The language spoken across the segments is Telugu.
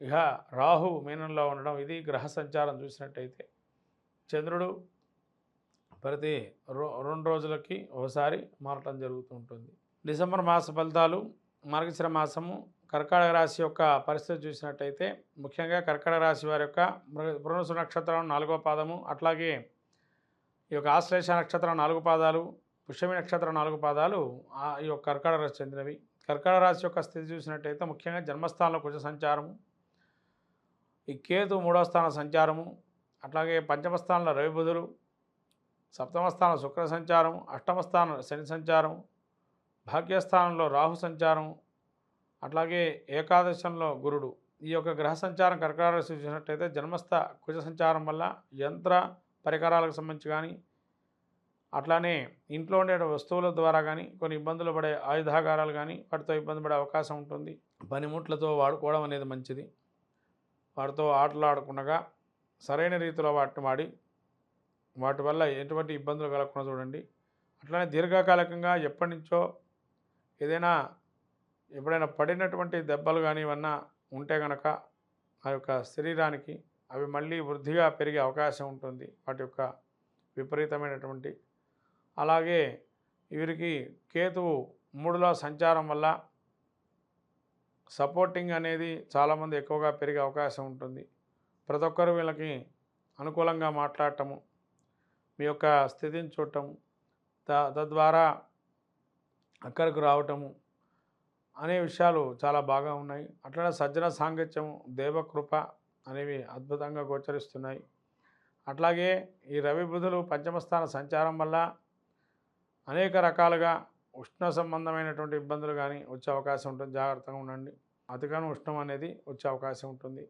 ఇక రాహు మీనంలో ఉండడం ఇది గ్రహ సంచారం చూసినట్టయితే. చంద్రుడు ప్రతి రో రెండు రోజులకి ఒకసారి మారటం జరుగుతూ ఉంటుంది. డిసెంబర్ మాస ఫలితాలు మార్గశిర మాసము కర్కాటక రాశి యొక్క పరిస్థితి చూసినట్టయితే ముఖ్యంగా కర్కాటక రాశి వారి యొక్క బృహసు నక్షత్రం నాలుగో పాదము అట్లాగే ఈ యొక్క ఆశ్లేష నక్షత్రం నాలుగు పాదాలు పుష్యమి నక్షత్రం నాలుగు పాదాలు ఆ ఈ యొక్క కర్కాటక రాశి చెందినవి. కర్కాటక రాశి యొక్క స్థితి చూసినట్టయితే ముఖ్యంగా జన్మస్థానంలో కుజ సంచారము ఈ కేతు మూడవ స్థాన సంచారము అట్లాగే పంచమ స్థానంలో రవి బుధులు సప్తమ స్థానం శుక్ర సంచారం అష్టమ స్థానం శని సంచారం భాగ్యస్థానంలో రాహు సంచారం అట్లాగే ఏకాదశంలో గురుడు. ఈ యొక్క గ్రహ సంచారం కర్కరాలు రాశి చూసినట్టయితే జన్మస్థ కుజ సంచారం వల్ల యంత్ర పరికరాలకు సంబంధించి కానీ అట్లానే ఇంట్లో ఉండే వస్తువుల ద్వారా కానీ కొన్ని ఇబ్బందులు పడే ఆయుధాగారాలు కానీ వాటితో ఇబ్బంది పడే అవకాశం ఉంటుంది. పనిముట్లతో వాడుకోవడం అనేది మంచిది. వాటితో ఆటలు సరైన రీతిలో వాటిని వాడి వాటి వల్ల ఎటువంటి ఇబ్బందులు కలగకుండా చూడండి. అట్లనే దీర్ఘకాలికంగా ఎప్పటి నుంచో ఏదైనా ఎప్పుడైనా పడినటువంటి దెబ్బలు కానీ ఇవన్నా ఉంటే కనుక ఆ యొక్క శరీరానికి అవి మళ్ళీ వృద్ధిగా పెరిగే అవకాశం ఉంటుంది. వాటి యొక్క విపరీతమైనటువంటి. అలాగే వీరికి కేతువు మూడులో సంచారం వల్ల సపోర్టింగ్ అనేది చాలామంది ఎక్కువగా పెరిగే అవకాశం ఉంటుంది. ప్రతి ఒక్కరు వీళ్ళకి అనుకూలంగా మాట్లాడటము మీ యొక్క స్థితిని చూడటము త తద్వారా అక్కడికి రావటము అనే విషయాలు చాలా బాగా ఉన్నాయి. అట్లనే సజ్జన సాంగత్యము దేవకృప అనేవి అద్భుతంగా గోచరిస్తున్నాయి. అట్లాగే ఈ రవి బుధులు పంచమస్థాన సంచారం వల్ల అనేక రకాలుగా ఉష్ణ సంబంధమైనటువంటి ఇబ్బందులు కానీ వచ్చే అవకాశం ఉంటుంది. జాగ్రత్తగా ఉండండి. అతిగాను ఉష్ణం అనేది వచ్చే అవకాశం ఉంటుంది.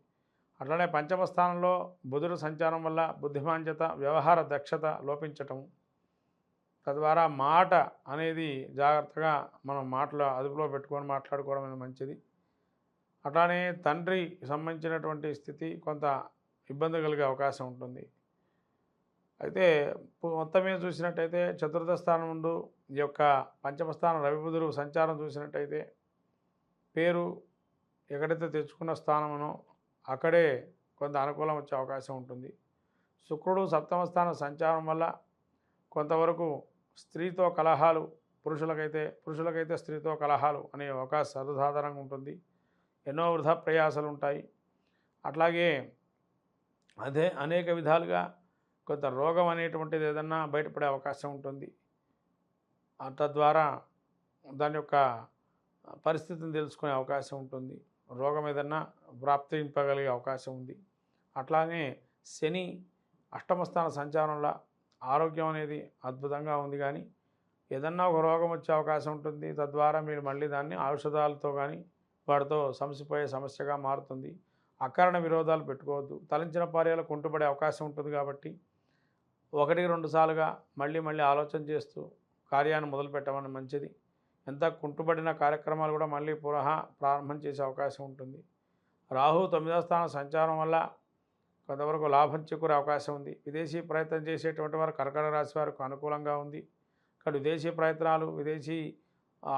అట్లనే పంచమ స్థానంలో బుధుడు సంచారం వల్ల బుద్ధిమాంద్యత వ్యవహార దక్షత లోపించటం తద్వారా మాట అనేది జాగ్రత్తగా మనం మాటలు అదుపులో పెట్టుకొని మాట్లాడుకోవడం అనేది మంచిది. అట్లానే తండ్రి సంబంధించినటువంటి స్థితి కొంత ఇబ్బంది కలిగే అవకాశం ఉంటుంది. అయితే మొత్తం మీద చూసినట్టయితే చతుర్థ స్థానం నుండి ఈ యొక్క పంచమస్థానం రవిబుధుడు సంచారం చూసినట్టయితే పేరు ఎక్కడైతే తెచ్చుకున్న స్థానమునో అక్కడే కొంత అనుకూలం వచ్చే అవకాశం ఉంటుంది. శుక్రుడు సప్తమ స్థానం సంచారం వల్ల కొంతవరకు స్త్రీతో కలహాలు పురుషులకైతే పురుషులకైతే స్త్రీతో కలహాలు అనే అవకాశం సర్వసాధారణంగా ఉంటుంది. ఎన్నో వృధా ప్రయాసాలు ఉంటాయి. అట్లాగే అదే అనేక విధాలుగా కొంత రోగం అనేటువంటిది ఏదన్నా బయటపడే అవకాశం ఉంటుంది. తద్వారా దాని యొక్క పరిస్థితిని తెలుసుకునే అవకాశం ఉంటుంది. రోగం ఏదన్నా ప్రాప్తింపగలిగే అవకాశం ఉంది. అట్లానే శని అష్టమస్థాన సంచారంలో ఆరోగ్యం అనేది అద్భుతంగా ఉంది కానీ ఏదన్నా ఒక రోగం వచ్చే అవకాశం ఉంటుంది. తద్వారా మీరు మళ్ళీ దాన్ని ఔషధాలతో కానీ వాటితో సమసిపోయే సమస్యగా మారుతుంది. అకారణ విరోధాలు పెట్టుకోవద్దు. తలంచిన పార్యాలు కుంటుపడే అవకాశం ఉంటుంది కాబట్టి ఒకటికి రెండు సార్లుగా మళ్ళీ మళ్ళీ ఆలోచన చేస్తూ కార్యాన్ని మొదలు పెట్టమని మంచిది. ఎంత కుంటుపడిన కార్యక్రమాలు కూడా మళ్ళీ పునః ప్రారంభం చేసే అవకాశం ఉంటుంది. రాహు తొమ్మిదవ స్థానం సంచారం వల్ల కొంతవరకు లాభం చేకూరే అవకాశం ఉంది. విదేశీ ప్రయత్నం చేసేటువంటి వారు కర్కట రాశి వారికి అనుకూలంగా ఉంది. ఇక్కడ విదేశీ ప్రయత్నాలు విదేశీ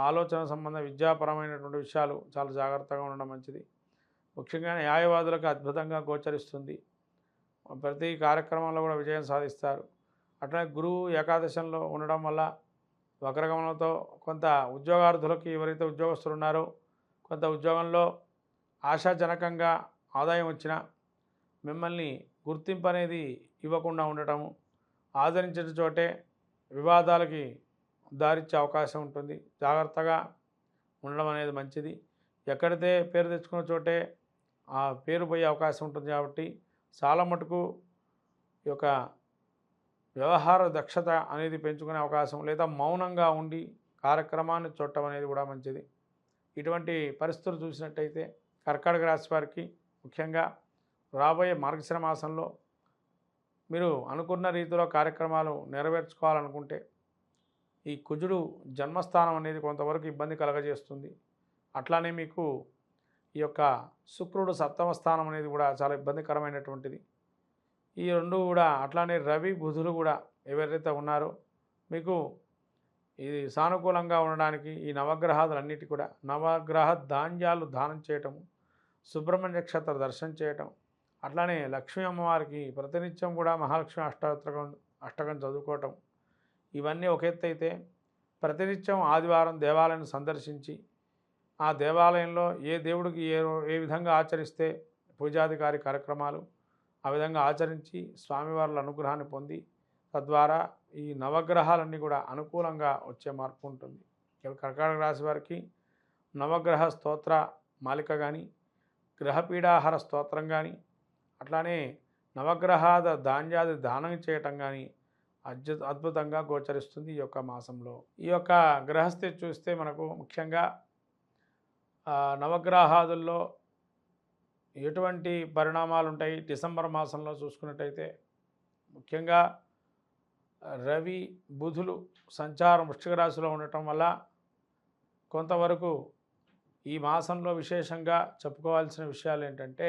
ఆలోచన సంబంధ విద్యాపరమైనటువంటి విషయాలు చాలా జాగ్రత్తగా ఉండడం మంచిది. ముఖ్యంగా న్యాయవాదులకు అద్భుతంగా గోచరిస్తుంది. ప్రతి కార్యక్రమంలో కూడా విజయం సాధిస్తారు. అట్లనే గురువు ఏకాదశంలో ఉండడం వల్ల వక్రగమనంతో కొంత ఉద్యోగార్థులకు ఎవరైతే ఉద్యోగస్తులు ఉన్నారో కొంత ఉద్యోగంలో ఆశాజనకంగా ఆదాయం వచ్చినా మిమ్మల్ని గుర్తింపు అనేది ఇవ్వకుండా ఉండటము ఆదరించిన చోటే వివాదాలకి దారిచ్చే అవకాశం ఉంటుంది. జాగ్రత్తగా ఉండడం అనేది మంచిది. ఎక్కడైతే పేరు తెచ్చుకున్న చోటే ఆ పేరు పోయే అవకాశం ఉంటుంది కాబట్టి చాలా మటుకు ఈ యొక్క వ్యవహార దక్షత అనేది పెంచుకునే అవకాశం లేదా మౌనంగా ఉండి కార్యక్రమాన్ని చూడటం అనేది కూడా మంచిది. ఇటువంటి పరిస్థితులు చూసినట్టయితే కర్కాటక రాశి వారికి ముఖ్యంగా రాబోయే మార్గశిర మాసంలో మీరు అనుకున్న రీతిలో కార్యక్రమాలు నెరవేర్చుకోవాలనుకుంటే ఈ కుజుడు జన్మస్థానం అనేది కొంతవరకు ఇబ్బంది కలగజేస్తుంది. అట్లానే మీకు ఈ యొక్క శుక్రుడు సప్తమ స్థానం అనేది కూడా చాలా ఇబ్బందికరమైనటువంటిది. ఈ రెండు కూడా అట్లానే రవి బుధులు కూడా ఎవరైతే ఉన్నారో మీకు ఇది సానుకూలంగా ఉండడానికి ఈ నవగ్రహాదులన్నిటి కూడా నవగ్రహ ధాన్యాలు దానం చేయటము సుబ్రహ్మణ్య నక్షత్ర దర్శనం చేయటం అట్లానే లక్ష్మీ అమ్మవారికి ప్రతినిత్యం కూడా మహాలక్ష్మి అష్టాత్రకం అష్టకం చదువుకోవటం ఇవన్నీ ఒక ఎత్తు అయితే ప్రతినిత్యం ఆదివారం దేవాలయం సందర్శించి ఆ దేవాలయంలో ఏ దేవుడికి ఏ ఏ విధంగా ఆచరిస్తే పూజాధికారి కార్యక్రమాలు ఆ విధంగా ఆచరించి స్వామివార్ల అనుగ్రహాన్ని పొంది తద్వారా ఈ నవగ్రహాలన్నీ కూడా అనుకూలంగా వచ్చే మార్పు ఉంటుంది. కర్కాటక రాశి వారికి నవగ్రహ స్తోత్ర మాలిక కానీ గ్రహపీడాహార స్తోత్రం కానీ అట్లానే నవగ్రహాద ధాన్యాది దానం చేయటం కానీ అద్భుత అద్భుతంగా గోచరిస్తుంది ఈ యొక్క మాసంలో. ఈ యొక్క గ్రహస్థితి చూస్తే మనకు ముఖ్యంగా నవగ్రహాదుల్లో ఎటువంటి పరిణామాలు ఉంటాయి డిసెంబర్ మాసంలో చూసుకున్నట్టయితే ముఖ్యంగా రవి బుధులు సంచారం వృశ్చిక రాశిలో ఉండటం వల్ల కొంతవరకు ఈ మాసంలో విశేషంగా చెప్పుకోవాల్సిన విషయాలు ఏంటంటే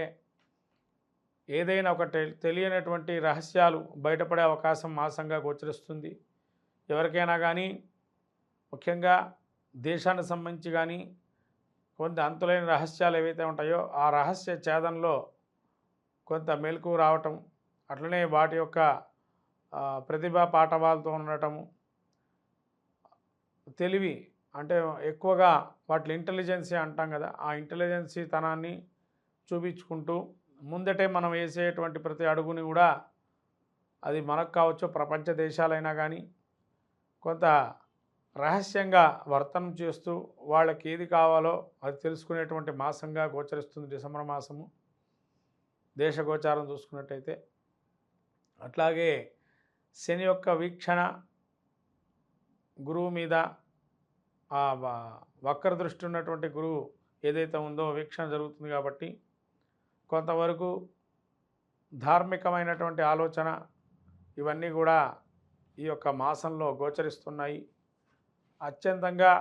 ఏదైనా ఒక తెలియనటువంటి రహస్యాలు బయటపడే అవకాశం మాసంగా గోచరిస్తుంది. ఎవరికైనా కానీ ముఖ్యంగా దేశానికి సంబంధించి కానీ కొంత అంతులైన రహస్యాలు ఏవైతే ఉంటాయో ఆ రహస్య ఛేదంలో కొంత మెలకు రావటం అట్లనే వాటి యొక్క ప్రతిభా పాఠవాలతో ఉండటము తెలివి అంటే ఎక్కువగా వాటి ఇంటెలిజెన్సీ అంటాం కదా ఆ ఇంటెలిజెన్సీ తనాన్ని చూపించుకుంటూ ముందటే మనం వేసేటువంటి ప్రతి అడుగుని కూడా అది మనకు కావచ్చు ప్రపంచ దేశాలైనా కానీ కొంత రహస్యంగా వర్తనం చేస్తూ వాళ్ళకి ఏది కావాలో అది తెలుసుకునేటువంటి మాసంగా గోచరిస్తుంది డిసెంబర్ మాసము. దేశ గోచారం చూసుకున్నట్టయితే. అట్లాగే శని యొక్క వీక్షణ గురువు మీద ఆ వక్ర దృష్టి ఉన్నటువంటి గురువు ఏదైతే ఉందో వీక్షణ జరుగుతుంది కాబట్టి కొంతవరకు ధార్మికమైనటువంటి ఆలోచన ఇవన్నీ కూడా ఈ యొక్క మాసంలో గోచరిస్తున్నాయి. అత్యంతంగా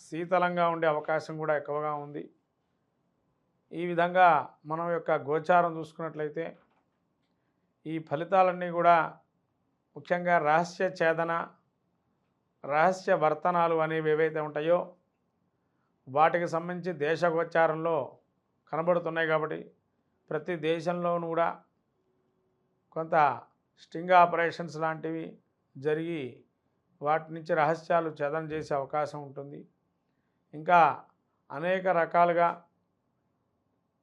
శీతలంగా ఉండే అవకాశం కూడా ఎక్కువగా ఉంది. ఈ విధంగా మనం యొక్క గోచారం చూసుకున్నట్లయితే ఈ ఫలితాలన్నీ కూడా ముఖ్యంగా రహస్య ఛేదన రహస్య వర్తనాలు అనేవి ఏవైతే ఉంటాయో వాటికి సంబంధించి దేశ గోచారంలో కనబడుతున్నాయి కాబట్టి ప్రతి దేశంలోనూ కూడా కొంత స్టింగ్ ఆపరేషన్స్ లాంటివి జరిగి వాటి నుంచి రహస్యాలు ఛేదన చేసే అవకాశం ఉంటుంది. ఇంకా అనేక రకాలుగా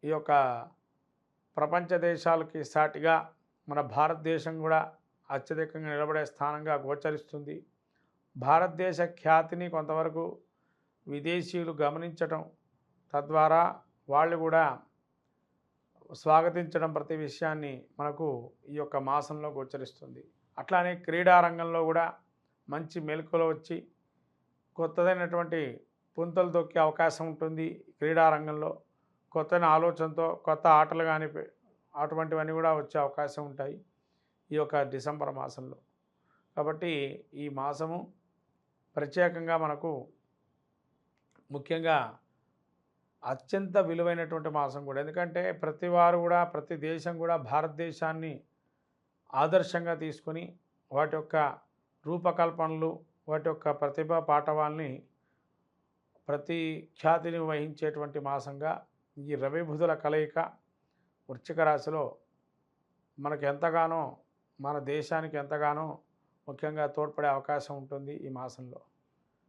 ఈ యొక్క ప్రపంచ దేశాలకి సాటిగా మన భారతదేశం కూడా అత్యధికంగా నిలబడే స్థానంగా గోచరిస్తుంది. భారతదేశ ఖ్యాతిని కొంతవరకు విదేశీయులు గమనించటం తద్వారా వాళ్ళు కూడా స్వాగతించడం ప్రతి విషయాన్ని మనకు ఈ యొక్క మాసంలో గోచరిస్తుంది. అట్లానే క్రీడా రంగంలో కూడా మంచి మెలకువలు వచ్చి కొత్తదైనటువంటి పుంతలు దొక్కే అవకాశం ఉంటుంది క్రీడారంగంలో. కొత్త ఆలోచనతో కొత్త ఆటలు కానీ అటువంటివన్నీ కూడా వచ్చే అవకాశం ఉంటాయి ఈ యొక్క డిసెంబర్ మాసంలో. కాబట్టి ఈ మాసము ప్రత్యేకంగా మనకు ముఖ్యంగా అత్యంత విలువైనటువంటి మాసం కూడా. ఎందుకంటే ప్రతి వారు కూడా ప్రతి దేశం కూడా భారతదేశాన్ని ఆదర్శంగా తీసుకొని వాటి యొక్క రూపకల్పనలు వాటి యొక్క ప్రతిభా పాఠవాల్ని ప్రతి ఖ్యాతిని వహించేటువంటి మాసంగా ఈ రవిభుధుల కలయిక వృశ్చిక రాశిలో మనకు ఎంతగానో మన దేశానికి ఎంతగానో ముఖ్యంగా తోడ్పడే అవకాశం ఉంటుంది ఈ మాసంలో.